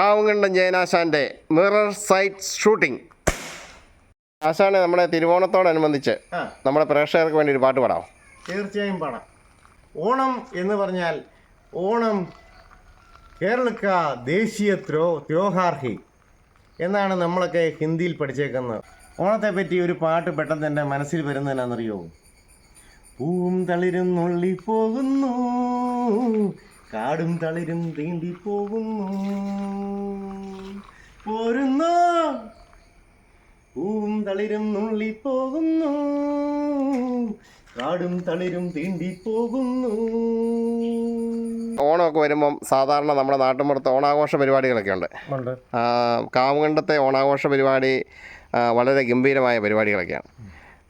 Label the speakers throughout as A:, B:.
A: കാവുങ്കണ്ടൻ ജയനാശാന്റെ mirror sight shooting. ആശാനെ നമ്മുടെ തിരുവോണത്തോടനുബന്ധിച്ച് നമ്മുടെ പ്രേക്ഷകർക്ക് വേണ്ടി ഒരു പാട്ട് പാടാം
B: തീർച്ചയായും പാടാം. ഓണം എന്ന് പറഞ്ഞാൽ ഓണം കേരളക്ക ദേശീയ ത്രോ ത്യോഹാർഹി എന്നാണ് നമ്മളൊക്കെ ഹിന്ദിയിൽ പഠിച്ചേക്കുന്നത്. ഓണത്തെ പറ്റി ഒരു പാട്ട് പെട്ടെന്ന് എന്റെ മനസ്സിൽ വരുന്നതിനാണെന്നറിയോ പൂവും തളിരും നുള്ളി പോകുന്നു കാടും തളിരും തീണ്ടി പോകുന്നു പോരുന്നോ പൂവും തളിരും നുള്ളി പോകുന്നു. കാടും തളിരും തീണ്ടി പോകുന്നു.
A: ഓണമൊക്കെ വരുമ്പം സാധാരണ നമ്മുടെ നാട്ടിൻപുറത്ത് ഓണാഘോഷ പരിപാടികളൊക്കെ ഉണ്ട്. കാവുങ്കണ്ടത്തെ ഓണാഘോഷ പരിപാടി വളരെ ഗംഭീരമായ പരിപാടികളൊക്കെയാണ്.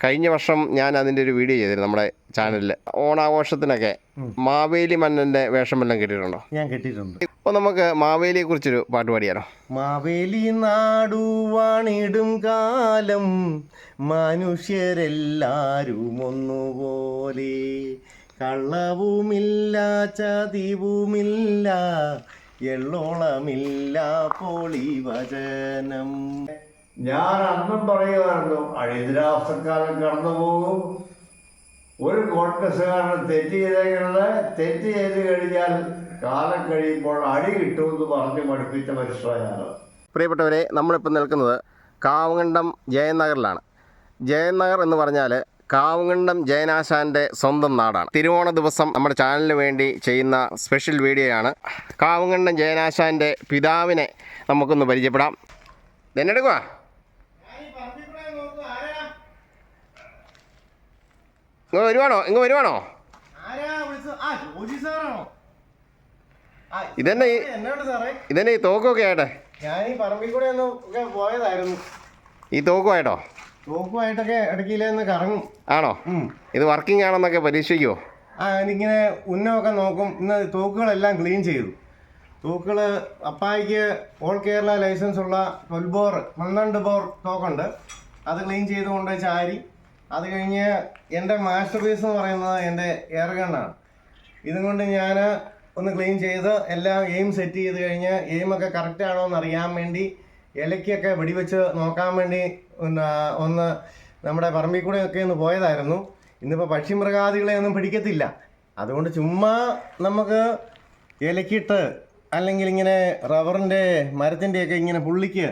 A: കഴിഞ്ഞ വർഷം ഞാൻ അതിന്റെ ഒരു വീഡിയോ ചെയ്തിരുന്നു നമ്മുടെ ചാനലിൽ ഓണാഘോഷത്തിനൊക്കെ മാവേലി മന്നന്റെ വേഷമെല്ലാം കിട്ടിയിട്ടുണ്ടോ?
B: ഞാൻ കേട്ടിട്ടുണ്ട്
A: അപ്പോൾ നമുക്ക് മാവേലിയെ കുറിച്ചൊരു പാട്ട് പാടിയാലോ?
B: മാവേലി നാടുവാണിടും കാലം മനുഷ്യരെല്ലാരും ഒന്നുപോലെ കള്ളവുമില്ല ചതിവുമില്ല എള്ളോളമില്ല പോളി വചനം.
C: ഞാൻ അന്നും പറയുമായിരുന്നു അടിയന്തരാവസ്ഥക്കാലം കടന്നു പോകും. ഒരു കോൺഗ്രസ്സുകാരൻ തെറ്റ് ചെയ്തേക്കുന്നത് തെറ്റ് ചെയ്ത് കഴിഞ്ഞാൽ കാലം കഴിയുമ്പോൾ അടി കിട്ടുമെന്ന് പറഞ്ഞ് പഠിപ്പിച്ച മനുഷ്യനാണ്.
A: പ്രിയപ്പെട്ടവരെ നമ്മളിപ്പോൾ നിൽക്കുന്നത് കാവുങ്കണ്ടം ജയനഗറിലാണ്. ജയനഗർ എന്ന് പറഞ്ഞാൽ കാവുങ്കണ്ടം ജയനാശാന്റെ സ്വന്തം നാടാണ്. തിരുവോണ ദിവസം നമ്മുടെ ചാനലിന് വേണ്ടി ചെയ്യുന്ന സ്പെഷ്യൽ വീഡിയോയാണ്. കാവുങ്കണ്ടം ജയനാശാന്റെ പിതാവിനെ നമുക്കൊന്ന് പരിചയപ്പെടാം. ഇതെന്നെടുക്കുക ഇങ്ങ് വരുവാണോ? ഇങ്ങ് വരുവാണോ? ഇതന്നെ ഇതെന്നെ ഈ തോക്കൊക്കെ ആയിട്ടെ.
B: ഞാൻ ഈ പറമ്പിൽ കൂടെ ഒന്ന് പോയതായിരുന്നു.
A: ഈ തോക്കുമായിട്ടോ
B: തോക്കുമായിട്ടൊക്കെ ഇടയ്ക്കില്ലെന്ന് കറങ്ങും.
A: ആണോ? ഇത് വർക്കിംഗ് ആണെന്നൊക്കെ പരീക്ഷിക്കുമോ
B: ആ എനിക്കിങ്ങനെ ഉന്നമൊക്കെ നോക്കും. ഇന്ന് തോക്കുകളെല്ലാം ക്ലീൻ ചെയ്തു. തോക്കുകൾ അപ്പായിക്ക് ഓൾ കേരള ലൈസൻസ് ഉള്ള ട്വൽവ് ബോർ പന്ത്രണ്ട് ബോർ തോക്കുണ്ട്. അത് ക്ലീൻ ചെയ്തുകൊണ്ട് ചാരി അത് കഴിഞ്ഞ് എന്റെ മാസ്റ്റർ പീസ് എന്ന് പറയുന്നത് എന്റെ എയർ ഗണ്ണാണ് ഇതും കൊണ്ട് ഞാൻ ഒന്ന് ക്ലീൻ ചെയ്ത് എല്ലാം എയിം സെറ്റ് ചെയ്ത് കഴിഞ്ഞ് എയിമൊക്കെ കറക്റ്റ് ആണോ എന്ന് അറിയാൻ വേണ്ടി ഇലയ്ക്കൊക്കെ വെടിവെച്ച് നോക്കാൻ വേണ്ടി ഒന്ന് നമ്മുടെ പറമ്പിൽ കൂടെ ഒക്കെ ഒന്ന് പോയതായിരുന്നു. ഇന്നിപ്പോൾ പക്ഷിമൃഗാദികളെ ഒന്നും പിടിക്കത്തില്ല. അതുകൊണ്ട് ചുമ്മാ നമുക്ക് ഇലക്കിട്ട് അല്ലെങ്കിൽ ഇങ്ങനെ റബ്ബറിന്റെ മരത്തിന്റെയൊക്കെ ഇങ്ങനെ പുള്ളിക്ക്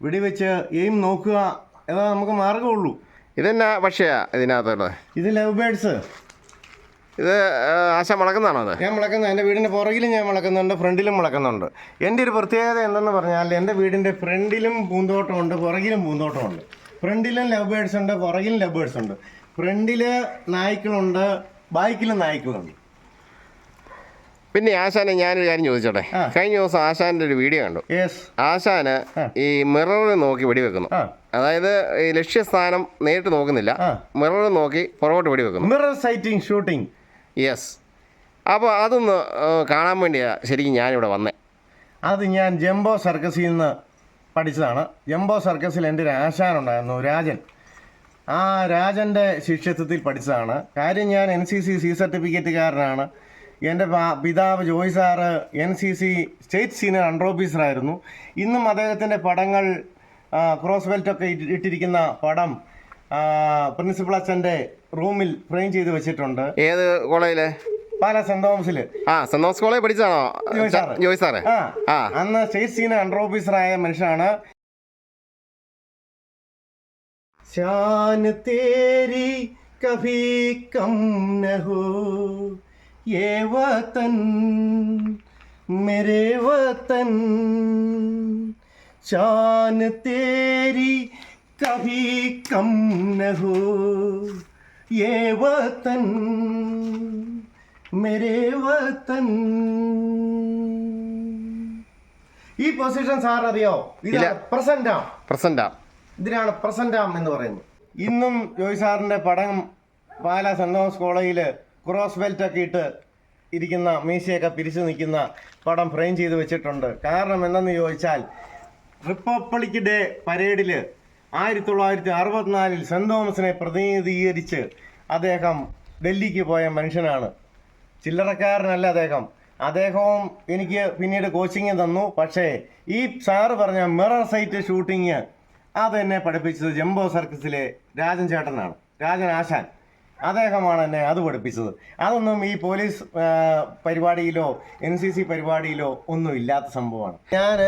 B: വെടിവെച്ച് എയിം നോക്കുക എന്നാൽ നമുക്ക് മാർഗമുള്ളൂ
A: ഇതെന്നാ പക്ഷിയാ ഇതിനകത്തുള്ളത്
B: ഇത് ലവ് ബേഡ്സ്.
A: ഇത് ആശ മുളക്കുന്നതാണോ അത്?
B: ഞാൻ മുളക്കുന്ന എന്റെ വീടിന്റെ പുറകിലും ഞാൻ മുളക്കുന്നുണ്ട് ഫ്രണ്ടിലും മുളക്കുന്നുണ്ട്. എന്റെ ഒരു പ്രത്യേകത എന്തെന്ന് പറഞ്ഞാൽ എന്റെ വീടിന്റെ ഫ്രണ്ടിലും പൂന്തോട്ടമുണ്ട് പുറകിലും പൂന്തോട്ടമുണ്ട് ഫ്രണ്ടിലും ലവ് ബേഡ്സ് ഉണ്ട് പുറകിലും ലവ് ബേഡ്സ് ഉണ്ട്. ഫ്രണ്ടിൽ നായ്ക്കളുണ്ട് ബാക്കിലും നായ്ക്കളുണ്ട്.
A: പിന്നെ ആശാനെ ഞാനൊരു കാര്യം ചോദിച്ചോട്ടെ? കഴിഞ്ഞ ദിവസം ആശാന്റെ ഒരു വീഡിയോ കണ്ടു. ആശാന് ഈ മിറർ നോക്കി വെടിവെക്കുന്നു. അതായത് ഈ ലക്ഷ്യസ്ഥാനം നേരിട്ട് നോക്കുന്നില്ല. മിറർ നോക്കി പുറകോട്ട് വെടിവെക്കുന്നു.
B: മിറർ സൈറ്റിംഗ് ഷൂട്ടിംഗ്
A: യെസ് അപ്പോൾ അതൊന്ന് കാണാൻ വേണ്ടിയാ ശരിക്കും ഞാനിവിടെ വന്നേ.
B: അത് ഞാൻ ജംബോ സർക്കസിൽ നിന്ന് പഠിച്ചതാണ്. ജംബോ സർക്കസിൽ എന്റെ ഒരു ആശാനുണ്ടായിരുന്നു രാജൻ. ആ രാജന്റെ ശിഷ്യത്വത്തിൽ പഠിച്ചതാണ്. കാര്യം ഞാൻ എൻ സി സി സി സർട്ടിഫിക്കറ്റുകാരനാണ് എന്റെ പിതാവ് Joy sir N C C state senior under ഓഫീസറായിരുന്നു ഇന്നും അദ്ദേഹത്തിന്റെ പടങ്ങൾ ക്രോസ് ബെൽറ്റൊക്കെ ഇട്ടിരിക്കുന്ന പടം പ്രിൻസിപ്പൾ അച്ഛന്റെ റൂമിൽ ഫ്രെയിം ചെയ്ത് വെച്ചിട്ടുണ്ട്.
A: ഏത് കോളേജിലെ?
B: പാല
A: സെന്റ് ആ കോളേജ് പഠിച്ചാണോ
B: ജോയ് സാറ്. ആ അന്ന് സ്റ്റേറ്റ് സീനിയർ അണ്ടർ ഓഫീസറായ മനുഷ്യനാണ്. ശാന തേരി കഭി കം നഹോ. ये वतन मेरे वतन शान तेरी कभी कम न हो ये वतन मेरे वतन ഈ പൊസിഷൻ സാർ അറിയോ ഇത്
A: ഇല്ല.
B: പ്രസന്റാ
A: പ്രസന്റാ
B: ഇതിനാണ് പ്രസന്റാം എന്ന് പറയുന്നത് ഇന്നും ജോയ് സാറിന്റെ പടം പാല സെന്റ് തോമസ് കോളേജിൽ ക്രോസ് ബെൽറ്റ് ഒക്കെ ഇട്ട് ഇരിക്കുന്ന മീശയൊക്കെ പിരിച്ചു നിൽക്കുന്ന പടം ഫ്രെയിം ചെയ്ത് വെച്ചിട്ടുണ്ട്. കാരണം എന്തെന്ന് ചോദിച്ചാൽ റിപ്പബ്ലിക് ഡേ പരേഡിൽ ആയിരത്തി തൊള്ളായിരത്തി അറുപത്തിനാലിൽ സെന്റ് തോമസിനെ പ്രതിനിധീകരിച്ച് അദ്ദേഹം ഡൽഹിക്ക് പോയ മനുഷ്യനാണ്. ചില്ലറക്കാരനല്ല അദ്ദേഹം. അദ്ദേഹവും എനിക്ക് പിന്നീട് കോച്ചിങ് തന്നു. പക്ഷേ ഈ സാറ് പറഞ്ഞ മിറർ സൈറ്റ് ഷൂട്ടിങ് അതെന്നെ പഠിപ്പിച്ചത് ജംബോ സർക്കസിലെ രാജൻ ചേട്ടനാണ്. രാജൻ ആശാൻ. അദ്ദേഹമാണ് എന്നെ അത് പഠിപ്പിച്ചത്. അതൊന്നും ഈ പോലീസ് പരിപാടിയിലോ എൻ സി സി പരിപാടിയിലോ ഒന്നും ഇല്ലാത്ത സംഭവമാണ്. ഞാൻ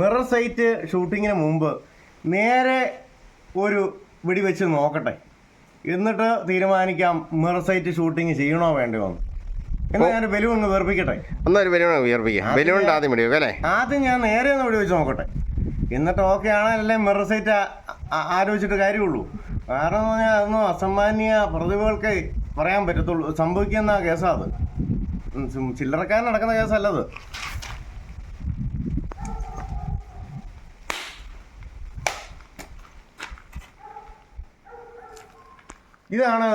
B: മിറർ സൈറ്റ് ഷൂട്ടിങ്ങിന് മുമ്പ് നേരെ ഒരു വെടിവെച്ച് നോക്കട്ടെ. എന്നിട്ട് തീരുമാനിക്കാം മിറർ സൈറ്റ് ഷൂട്ടിങ് ചെയ്യണോ വേണ്ടയോ എന്ന്. എന്നാൽ ഞാൻ ബലൂൺ ഒന്ന് വേർപ്പിക്കട്ടെ
A: ഒന്നൊരു ബലൂൺ വേർപ്പിക്കാം ബലൂണിന്റെ ആദ്യം അല്ലേ?
B: ആദ്യം ഞാൻ നേരെ ഒന്ന് വെടിവെച്ച് നോക്കട്ടെ. എന്നിട്ട് ഓക്കെ ആണല്ലേ മിറർ സൈറ്റ് ആലോചിച്ചിട്ട് കാര്യമുള്ളൂ. കാരണം എന്ന് പറഞ്ഞാൽ അതൊന്നും അസാമാന്യ പ്രതിഭകൾക്ക് പറയാൻ പറ്റത്തുള്ളൂ. സംഭവിക്കുന്ന കേസാ അത്. നടക്കുന്ന ചില്ലറക്കാരൻ നടക്കുന്ന കേസല്ലത് ഇതാണ്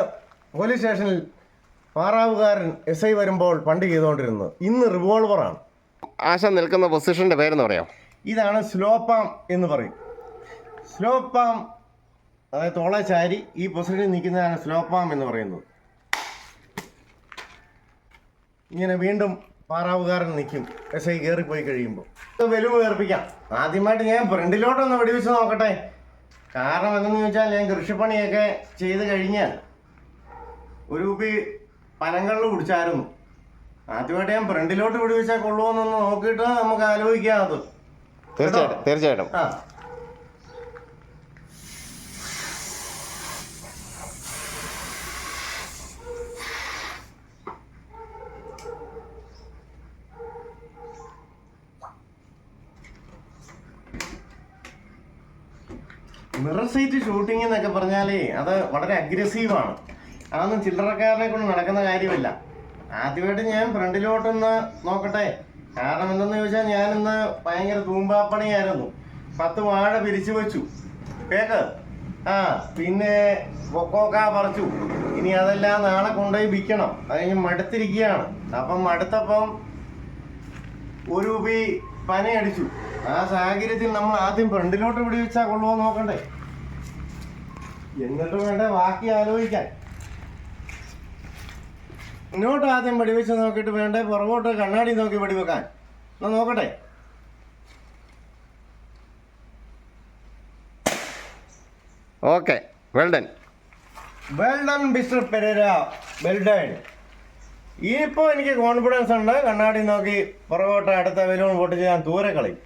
B: പോലീസ് സ്റ്റേഷനിൽ പാറാവുകാരൻ എസ് ഐ വരുമ്പോൾ പണ്ട് ചെയ്തുകൊണ്ടിരുന്നത്. ഇന്ന് റിവോൾവറാണ്.
A: ആശ നിൽക്കുന്ന പൊസിഷന്റെ പേരെന്ന് പറയാം
B: ഇതാണ് സ്ലോപ്പാം എന്ന് പറയും. സ്ലോപ്പാം അതായത് തോളെ ചാരി ഈ പൊസിഷനിൽ നിൽക്കുന്നതാണ് സ്ലോപ്പാം എന്ന് പറയുന്നത്. ഇങ്ങനെ വീണ്ടും പാറാവുകാരൻ നിൽക്കും. എസ് ഐ കയറിപ്പോയി കഴിയുമ്പോൾ. വെലുവ് കയറിപ്പിക്കാം ആദ്യമായിട്ട് ഞാൻ ഫ്രണ്ടിലോട്ടൊന്ന് വെടിവെച്ച് നോക്കട്ടെ. കാരണം എന്തെന്ന് ചോദിച്ചാൽ ഞാൻ കൃഷിപ്പണിയൊക്കെ ചെയ്ത് കഴിഞ്ഞാൽ ഒരു കുപ്പി പനങ്ങളിൽ കുടിച്ചായിരുന്നു. ആദ്യമായിട്ട് ഞാൻ ഫ്രണ്ടിലോട്ട് വെടിവെച്ചാൽ കൊള്ളുമെന്നൊന്ന് നോക്കിയിട്ട് നമുക്ക് ആലോചിക്കാം അത്
A: തീർച്ചയായിട്ടും തീർച്ചയായിട്ടും.
B: ആ. മിറർ സൈറ്റ് ഷൂട്ടിംഗ് എന്നൊക്കെ പറഞ്ഞാലേ അത് വളരെ അഗ്രസീവാണ് അതൊന്നും ചില്ലറക്കാരനെ കൊണ്ട് നടക്കുന്ന കാര്യമല്ല. ആദ്യമായിട്ട് ഞാൻ ഫ്രണ്ടിലോട്ടൊന്ന് നോക്കട്ടെ. കാരണം എന്തെന്ന് ചോദിച്ചാൽ ഞാനിന്ന് ഭയങ്കര തൂമ്പാപ്പണിയായിരുന്നു. പത്ത് വാഴ പിരിച്ചു വെച്ചു. കേക്ക്? ആ പിന്നെ കൊക്കോക്ക പറിച്ചു. ഇനി അതെല്ലാം നാളെ കൊണ്ടുപോയി വിൽക്കണം. അത് കഴിഞ്ഞ് മടുത്തിരിക്കുകയാണ്. അപ്പം മടുത്തപ്പം ഒരു പി പനയടിച്ചു. ആ സാഹചര്യത്തിൽ നമ്മൾ ആദ്യം ഫ്രണ്ടിലോട്ട് പിടിവെച്ചാൽ കൊള്ളുമോ നോക്കണ്ടേ? എന്നിട്ട് വേണ്ട ബാക്കി ആലോചിക്കാൻ. ഇങ്ങോട്ട് ആദ്യം വെടിവെച്ച് നോക്കിയിട്ട് വേണ്ടേ പുറകോട്ട് കണ്ണാടി നോക്കി വെടിവെക്കാൻ എന്നാ നോക്കട്ടെ?
A: Okay
B: well done well done mister Pereira well done ഇപ്പോൾ എനിക്ക് കോൺഫിഡൻസ് ഉണ്ട്. കണ്ണാടി നോക്കി പുറകോട്ട് അടുത്ത വെലൂൺ പൊട്ടിച്ച് ഞാൻ ദൂരെ കളയും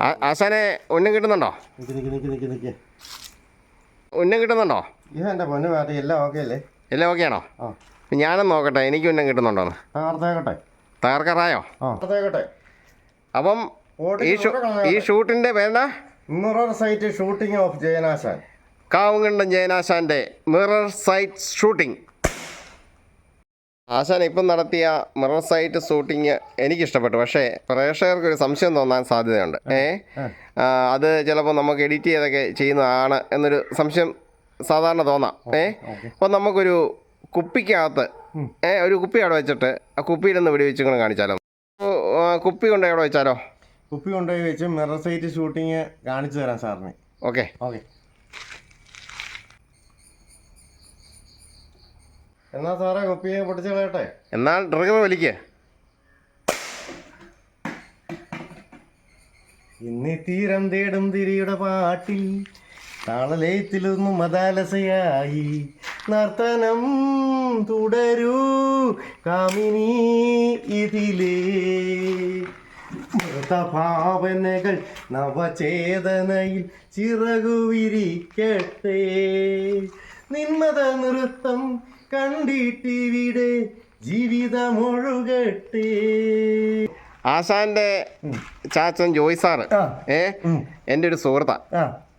A: ആശാനെ ഉന്നം കിട്ടുന്നുണ്ടോ? ഉന്നം കിട്ടുന്നുണ്ടോ?
B: ഇതെന്റെ പൊന്നു പാർട്ടി എല്ലാം ഓക്കെ അല്ലേ?
A: എല്ലാം ഓക്കെ ആണോ? ഞാനും നോക്കട്ടെ എനിക്ക് ഉന്നം കിട്ടുന്നുണ്ടോ
B: ആ അർത്ഥമായിക്കോട്ടെ
A: തകർക്കാറായോ അപ്പം ഈ ഷൂട്ടിന്റെ ഈ പേരെന്നാ
B: മിറർ സൈറ്റ് ഷൂട്ടിംഗ് ഓഫ് ജയനാശാൻ.
A: കാവുങ്കണ്ടം ജയനാശാന്റെ മിറർ സൈറ്റ് ഷൂട്ടിംഗ് ആശാൻ ഇപ്പം നടത്തിയ മിറർ സൈറ്റ് ഷൂട്ടിങ് എനിക്കിഷ്ടപ്പെട്ടു. പക്ഷേ പ്രേക്ഷകർക്ക് ഒരു സംശയം തോന്നാൻ സാധ്യതയുണ്ട്. ഏ? അത് ചിലപ്പോൾ നമുക്ക് എഡിറ്റ് ചെയ്തൊക്കെ ചെയ്യുന്നതാണ് എന്നൊരു സംശയം സാധാരണ തോന്നാം. ഏ? അപ്പം നമുക്കൊരു കുപ്പിക്കകത്ത് ഏ ഒരു കുപ്പി അവിടെ വെച്ചിട്ട് ആ കുപ്പിയിലൊന്ന് വെടിവെച്ച് കൊണ്ട് കാണിച്ചാലോ? കുപ്പി കൊണ്ട് അവിടെ വെച്ചാലോ?
B: കുപ്പി കൊണ്ടുപോയി വെച്ച് മിറർ സൈറ്റ് ഷൂട്ടിങ് കാണിച്ചു തരാം സാറിന്.
A: ഓക്കെ.
B: ഓക്കെ. എന്നാ സാറേ കുപ്പിയെ പൊട്ടിച്ച് കളയട്ടെ?
A: എന്നാൽ ഡ്രഗർ വലിക്ക
B: ഇന്ന് തീരം തേടും തിരിയുടെ പാട്ടിൽ താളലയത്തിലൊന്നും മതാലസയായി നർത്തനം തുടരൂ കാമിനി ഇതിലേ. മൃതഭാവനകൾ നവചേതനയിൽ ചിറകുവിരിക്കട്ടെ. നിന്മത നൃത്തം കണ്ടിട്ടിവിടെ ജീവിതമൊഴുകട്ടെ.
A: ആശാന്റെ ചാച്ചൻ ജോയ് സാറ്. ഏ? എന്റെ ഒരു സുഹൃത്താ.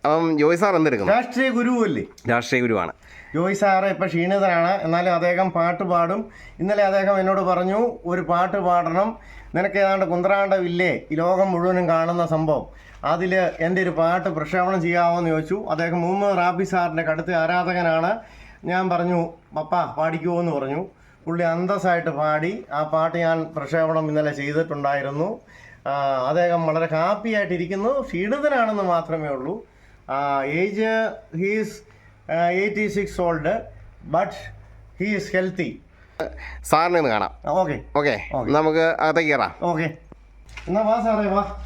A: അപ്പം ജോയ് സാർ എന്തെടുക്കുന്നു?
B: രാഷ്ട്രീയ ഗുരുവല്ലേ?
A: രാഷ്ട്രീയ ഗുരുവാണ്.
B: ജോയ് സാറ് ഇപ്പം ക്ഷീണിതനാണ്. എന്നാലും അദ്ദേഹം പാട്ട് പാടും. ഇന്നലെ അദ്ദേഹം എന്നോട് പറഞ്ഞു ഒരു പാട്ട് പാടണം. നിനക്ക് ഏതാണ്ട് കുന്ത്രാണ്ടമില്ലേ? ഈ ലോകം മുഴുവനും കാണുന്ന സംഭവം. അതിൽ എന്റെ ഒരു പാട്ട് പ്രക്ഷേപണം ചെയ്യാമോ? എന്ന് ചോദിച്ചു. അദ്ദേഹം മുഹമ്മദ് റാബി സാറിന്റെ കടുത്ത ആരാധകനാണ്. ഞാൻ പറഞ്ഞു പപ്പ പാടിക്കുമോ എന്ന് പറഞ്ഞു. പുള്ളി അന്തസ്സായിട്ട് പാടി. ആ പാട്ട് ഞാൻ പ്രക്ഷേപണം ഇന്നലെ ചെയ്തിട്ടുണ്ടായിരുന്നു. അദ്ദേഹം വളരെ ഹാപ്പി ആയിട്ടിരിക്കുന്നു. ക്ഷീണിതനാണെന്ന് മാത്രമേ ഉള്ളൂ. Age he's eighty six old but he's healthy
D: സാറിനെ ഒന്ന് കാണാം.
B: ഓക്കെ.
D: ഓക്കെ നമുക്ക് അകത്തേക്ക് കയറാം.
B: ഓക്കെ. എന്നാ വാ സാറേ വാ.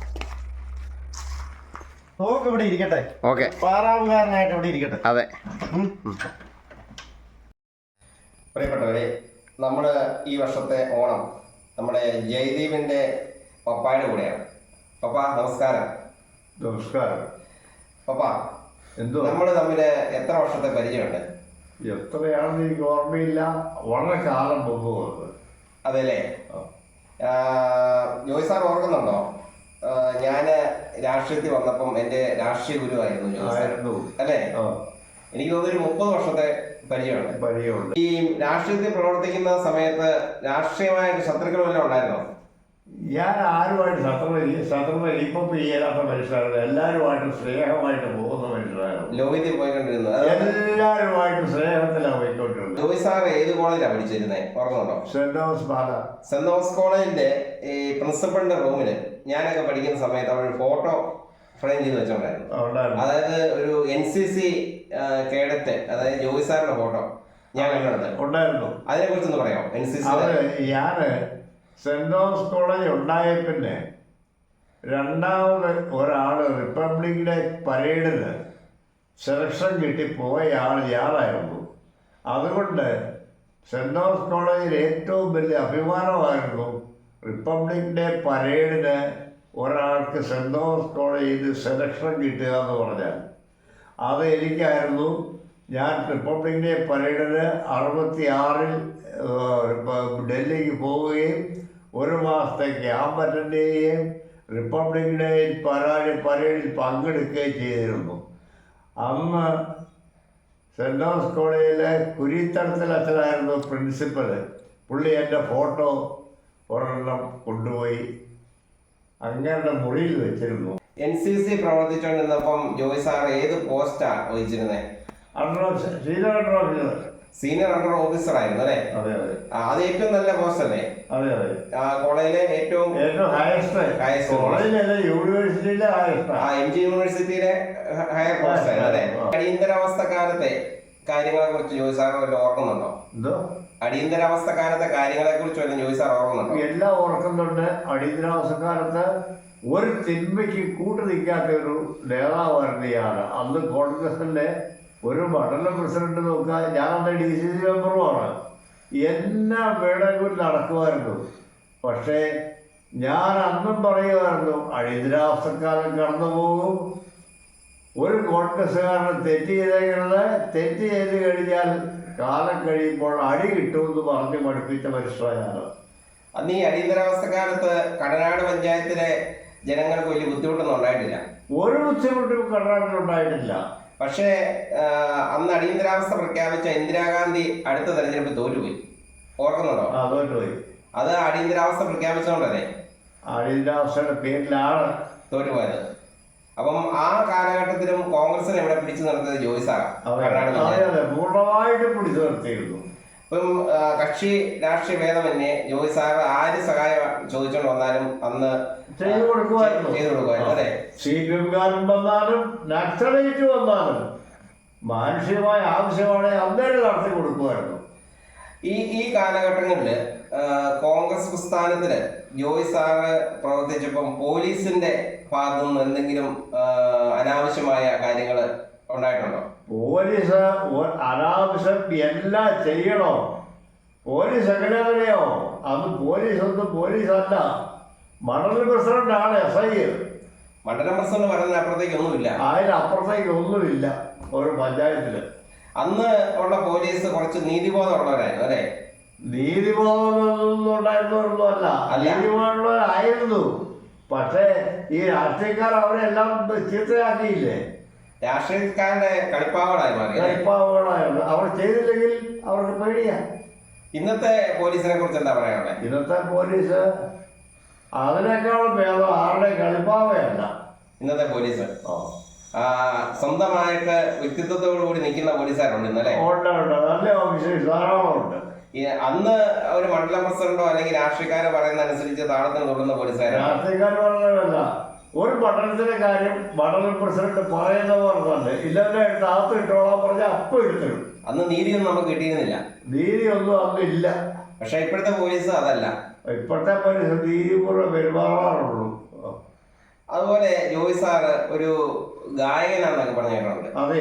B: തോക്ക് ഇവിടെ ഇരിക്കട്ടെ.
D: ഓക്കെ.
B: പാറാവുകാരനായിട്ട് ഇവിടെ ഇരിക്കട്ടെ.
D: അതെ. പ്രിയപ്പെട്ടവരെ നമ്മൾ ഈ വർഷത്തെ ഓണം നമ്മുടെ ജയദീപിന്റെ പപ്പായുടെ കൂടെയാണ്. പപ്പ നമസ്കാരം.
C: നമസ്കാരം.
D: പപ്പ
C: എന്തോ
D: നമ്മൾ തമ്മിൽ എത്ര വർഷത്തെ പരിചയമുണ്ട്?
C: എത്രയാണെന്ന് എനിക്ക് ഓർമ്മയില്ല. വളരെ കാലം മുമ്പ്
D: അതല്ലേ? ജോയ് സാർ ഓർക്കുന്നുണ്ടോ? ഞാൻ രാഷ്ട്രീയത്തിൽ വന്നപ്പം എന്റെ രാഷ്ട്രീയ ഗുരുവായിരുന്നു ജോയ് സാർ. അല്ലേ? എനിക്ക് തോന്നുന്നു ഒരു മുപ്പത് വർഷത്തെ പരിചയമുണ്ട്.
C: പരിചയമുണ്ട്.
D: ഈ രാഷ്ട്രീയത്തിൽ പ്രവർത്തിക്കുന്ന സമയത്ത് രാഷ്ട്രീയമായിട്ട് ശത്രുക്കൾ വല്ലതും ഉണ്ടായിരുന്നോ?
C: ഞാൻ ആരുമായിട്ട് ശത്രുവില്ല ശത്രുവില്ല ഇപ്പം ചെയ്യാത്ത മനുഷ്യരാണ്. എല്ലാവരുമായിട്ട് സ്നേഹമായിട്ട് പോകുന്ന മനുഷ്യരാണ്.
D: ലോകത്തിൽ പോയിക്കൊണ്ടിരുന്നത്
C: എല്ലാവരുമായിട്ടും സ്നേഹത്തിലാണ് പോയിക്കൊണ്ടിരുന്നത്.
D: ജോയ് സാർ ഏത് കോളേജിലാണ് പഠിച്ചിരുന്നത് ഓർമ്മയുണ്ടോ?
C: Saint Thomas Pala
D: saint Thomas കോളേജിന്റെ ഈ പ്രിൻസിപ്പളിന്റെ റൂമിൽ ഞാനൊക്കെ പഠിക്കുന്ന സമയത്ത് അവർ ഫോട്ടോ ഫ്രെയിം ചെയ്ത് വെച്ചോണ്ടായിരുന്നു അതായത് ഒരു എൻ സി സി കേഡറ്റ് അതായത് ജോയ് സാറിന്റെ ഫോട്ടോ ഞാൻ കണ്ടിട്ടുണ്ട്.
C: ഉണ്ടായിരുന്നു.
D: അതിനെ കുറിച്ചൊന്ന് പറയാമോ എൻ സി സി
C: ഞാൻ സെന്റ് തോമസ് കോളേജ് ഉണ്ടായ പിന്നെ രണ്ടാമത് ഒരാൾ റിപ്പബ്ലിക് ഡേ പരേഡിന് സെലക്ഷൻ കിട്ടി പോയ ആൾ ഞാനായിരുന്നു അതുകൊണ്ട് സെന്റ് തോമസ് കോളേജിൽ ഏറ്റവും വലിയ അഭിമാനമായിരുന്നു റിപ്പബ്ലിക് ഡേ പരേഡിന് ഒരാൾക്ക് സെന്റ് തോമസ് കോളേജിൽ സെലക്ഷൻ കിട്ടുക എന്ന് പറഞ്ഞാൽ. അത് എനിക്കായിരുന്നു. ഞാൻ റിപ്പബ്ലിക് ഡേ പരേഡിന് അറുപത്തി ആറിൽ ഡൽഹിക്ക് പോവുകയും ഒരു മാസത്തെ ക്യാമ്പ് അറ്റൻഡ് ചെയ്യുകയും റിപ്പബ്ലിക് പരാതി പരേഡിൽ പങ്കെടുക്കുകയും ചെയ്തിരുന്നു. അന്ന് സെന്റ് തോമസ് കോളേജിലെ കുരിത്തടത്തിൽ അച്ഛനായിരുന്നു പ്രിൻസിപ്പൽ പുള്ളി എന്റെ ഫോട്ടോ ഒരെണ്ണം കൊണ്ടുപോയി. അങ്ങയുടെ മുറിയിൽ വെച്ചിരുന്നു.
D: എൻ സി സി പ്രവർത്തിച്ചുകൊണ്ടിരുന്നപ്പം ജോയ് സാർ ഏത് പോസ്റ്റാ വഹിച്ചിരുന്നത്
C: സീനിയർ അണ്ടർ ഓഫീസർ
D: ആയിരുന്നു അല്ലേ?
C: അതെ
D: ഏറ്റവും നല്ല പോസ്റ്റ് അല്ലേ?
C: അതെ അതെ.
D: കോളേജിലെ ഏറ്റവും
C: ഏറ്റവും ഹയസ്റ്റ്
D: Highest.
C: കോളേജിലല്ല യൂണിവേഴ്സിറ്റിയിലെ ഹയസ്റ്റ്
D: ആ. എം ജി യൂണിവേഴ്സിറ്റിയിലെ ഹയർ പോസ്റ്റ് ആയിരുന്നു അല്ലേ. അടിയന്തരാവസ്ഥ കാലത്തെ കാര്യങ്ങളെ കുറിച്ച് ജോയ് സാർ വല്ല ഓർക്കുന്നുണ്ടോ?
C: എന്തോ?
D: അടിയന്തരാവസ്ഥ കാലത്തെ കാര്യങ്ങളെ കുറിച്ച് വല്ല ജോയ് സാർ ഓർക്കുന്നുണ്ടോ?
C: എല്ലാം ഓർക്കുന്നുണ്ട്. അടിയന്തരാവസ്ഥക്കാലത്ത് ഒരു തിന്മയ്ക്ക് കൂട്ടു നിൽക്കാത്ത ഒരു നേതാവായിരുന്നു അന്ന് കോൺഗ്രസിന്റെ ഒരു മണ്ഡലം പ്രസിഡന്റ് നോക്കാൻ ഞാൻ അന്ന് ഡി സി സി മെമ്പറുമാണ്. എന്നാ വേണമെങ്കിലും നടക്കുമായിരുന്നു. പക്ഷേ ഞാൻ അന്നും പറയുമായിരുന്നു അടിയന്തരാവസ്ഥക്കാലം കടന്നു പോകും. ഒരു കോൺഗ്രസ്സുകാരൻ തെറ്റ് ചെയ്തേക്കുന്നത് തെറ്റ് ചെയ്ത് കഴിഞ്ഞാൽ കാലം കഴിയുമ്പോൾ അടി കിട്ടുമെന്ന് പറഞ്ഞ് പഠിപ്പിച്ച മനുഷ്യരാണ്
D: അന്ന് ഈ അടിയന്തരാവസ്ഥ കാലത്ത് കടനാട് പഞ്ചായത്തിലെ ജനങ്ങൾക്ക് വലിയ ബുദ്ധിമുട്ടൊന്നും ഉണ്ടായിട്ടില്ല.
C: ഒരു ബുദ്ധിമുട്ടും കർണാടകയിലുണ്ടായിട്ടില്ല
D: പക്ഷേ ആ, അന്ന് അടിയന്തരാവസ്ഥ പ്രഖ്യാപിച്ച ഇന്ദിരാഗാന്ധി അടുത്ത തെരഞ്ഞെടുപ്പ് തോറ്റുപോയി. ഓർക്കുന്നുണ്ടോ?
C: ആ തോറ്റുപോയി.
D: അത് അടിയന്തരാവസ്ഥ പ്രഖ്യാപിച്ചുകൊണ്ടല്ലേ
C: അടിയന്തരാവസ്ഥയുടെ പേരിലാണ്
D: തോറ്റുപോയത്. അപ്പം ആ കാലഘട്ടത്തിലും കോൺഗ്രസിനെ ഇവിടെ പിടിച്ചു നിർത്തിയത് ജോയ് സാറാ
C: അതെ
D: കർണാടക
C: അതെ
D: പഞ്ചായത്ത്.
C: അതെ പൂർണമായിട്ടും പിടിച്ചു നിർത്തിയിരുന്നു.
D: ഇപ്പം ആ, കക്ഷി രാഷ്ട്രീയ ഭേദമന്യേ ജോയ് സാർ ആര് സഹായം ചോദിച്ചോണ്ട് വന്നാലും അന്ന്
C: ചെയ്തു കൊടുക്കുമായിരുന്നു.
D: ചെയ്തു കൊടുക്കുമായിരുന്നു അതെ.
C: സി പി എംകാരൻ വന്നാലും നക്സലൈറ്റ് വന്നാലും മാനുഷികമായ ആവശ്യമാണ് അന്നേരം നടത്തി കൊടുക്കുമായിരുന്നു.
D: ഈ ഈ കാലഘട്ടങ്ങളിൽ കോൺഗ്രസ് പ്രസ്ഥാനത്തിൽ ജോയ് സാറ് പ്രവർത്തിച്ചപ്പം പോലീസിന്റെ ഭാഗത്തുനിന്ന് എന്തെങ്കിലും അനാവശ്യമായ കാര്യങ്ങൾ ഉണ്ടായിട്ടുണ്ടോ?
C: പോലീസ് അനാവശ്യം എല്ലാം ചെയ്യണോ. പോലീസ് എങ്ങനെയാണെന്നറിയോ അത് പോലീസ് ഒന്നും പോലീസല്ല. മണ്ഡലം ആണ് എസ് ഐ.
D: മണ്ഡലം പ്രസിഡന്റ് പറയുന്നതിന് അപ്പുറത്തേക്ക് ഒന്നുമില്ല.
C: അതിനപ്പുറത്തേക്ക് ഒന്നുമില്ല ഒരു പഞ്ചായത്തിൽ.
D: അന്ന് ഉള്ള പോലീസ് കുറച്ച് നീതിബോധം ഉള്ളവരായിരുന്നു അല്ലേ?
C: നീതിബോധമൊന്നും ഉണ്ടായിരുന്നവരൊന്നുമല്ല. നീതിബോധമുള്ളവരായിരുന്നു. പക്ഷേ ഈ രാഷ്ട്രീയക്കാർ അവരെല്ലാം ചീത്തയാക്കിയില്ലേ?
D: രാഷ്ട്രീയക്കാരുടെ കളിപ്പാവളായി മാറി അല്ലേ?
C: കളിപ്പാവുകളായിരുന്നു. അവർ ചെയ്തില്ലെങ്കിൽ അവർക്ക് പേടിയാ.
D: ഇന്നത്തെ പോലീസിനെ കുറിച്ച് എന്താ പറയാനുള്ളത്?
C: ഇന്നത്തെ പോലീസ് അതിനേക്കാളും ഭേദം ആരുടെ കളിപ്പാവയല്ല.
D: ഇന്നത്തെ പോലീസ്? സ്വന്തമായിട്ട് വ്യക്തിത്വത്തോടു കൂടി നിൽക്കുന്ന പോലീസുകാരുണ്ട് ഇന്നലെ
C: ഉണ്ട് ഉണ്ട്. നല്ല ഓഫീസേഴ്സ്
D: ധാരാളമുണ്ട് അന്ന് ഒരു മണ്ഡലം പ്രസിഡന്റോ അല്ലെങ്കിൽ രാഷ്ട്രീയക്കാരോ പറയുന്ന അനുസരിച്ച് താളത്തിന് തുടരുന്ന പോലീസുകാരാണ്.
C: രാഷ്ട്രീയക്കാർ പറഞ്ഞതല്ല. ഒരു പട്ടണത്തിലെ കാര്യം വളരെ പ്രസിഡന്റ് പറയുന്ന പറഞ്ഞല്ലേ ഇല്ലവരുടെ അടുത്ത് അകത്ത് ഇട്ടോളാൻ പറഞ്ഞാൽ അപ്പം എടുത്തിടും
D: അന്ന് നീതിയൊന്നും നമുക്ക് കിട്ടിയിരുന്നില്ല.
C: നീതിയൊന്നും ഇല്ല.
D: പക്ഷെ ഇപ്പോഴത്തെ പോലീസ് അതല്ല.
C: ഇപ്പോഴത്തെ പോലീസ് നീതിപൂർവം പെരുമാറാറുള്ളൂ.
D: അതുപോലെ ജോയ് സാറ് ഒരു ഗായകനാണെന്നൊക്കെ പറഞ്ഞിട്ടുണ്ട്.
C: അതെ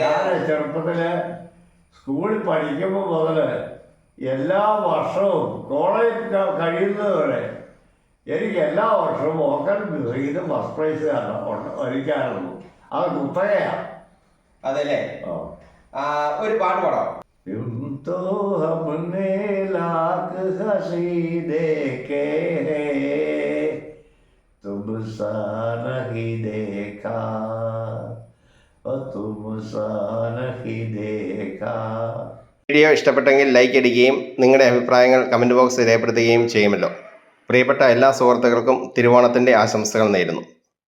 C: ഞാൻ ചെറുപ്പത്തിൽ സ്കൂളിൽ പഠിക്കുമ്പോൾ മുതൽ എല്ലാ വർഷവും കോളേജ് കഴിയുന്നതുവരെ കഴിയുന്നത് വരെ എനിക്ക് എല്ലാ വർഷവും ഓക്കൽ മ്യൂസിക്കിന് ഫസ്റ്റ് പ്രൈസ് ഒരിക്കാറുള്ളൂ അത് കുത്തകയാണ്
D: അതല്ലേ
C: ആ.
D: ആ, ഒരു പാട്ട് പാടാം
C: तुम तो हमने लाख हंसी देखे हैं तुम सा नहीं देखा और तुम सा नहीं देखा
D: വീഡിയോ ഇഷ്ടപ്പെട്ടെങ്കിൽ ലൈക്ക് അടിക്കുകയും നിങ്ങളുടെ അഭിപ്രായങ്ങൾ കമൻറ്റ് ബോക്സിൽ രേഖപ്പെടുത്തുകയും ചെയ്യുമല്ലോ പ്രിയപ്പെട്ട എല്ലാ സുഹൃത്തുക്കൾക്കും തിരുവോണത്തിന്റെ ആശംസകൾ നേരുന്നു.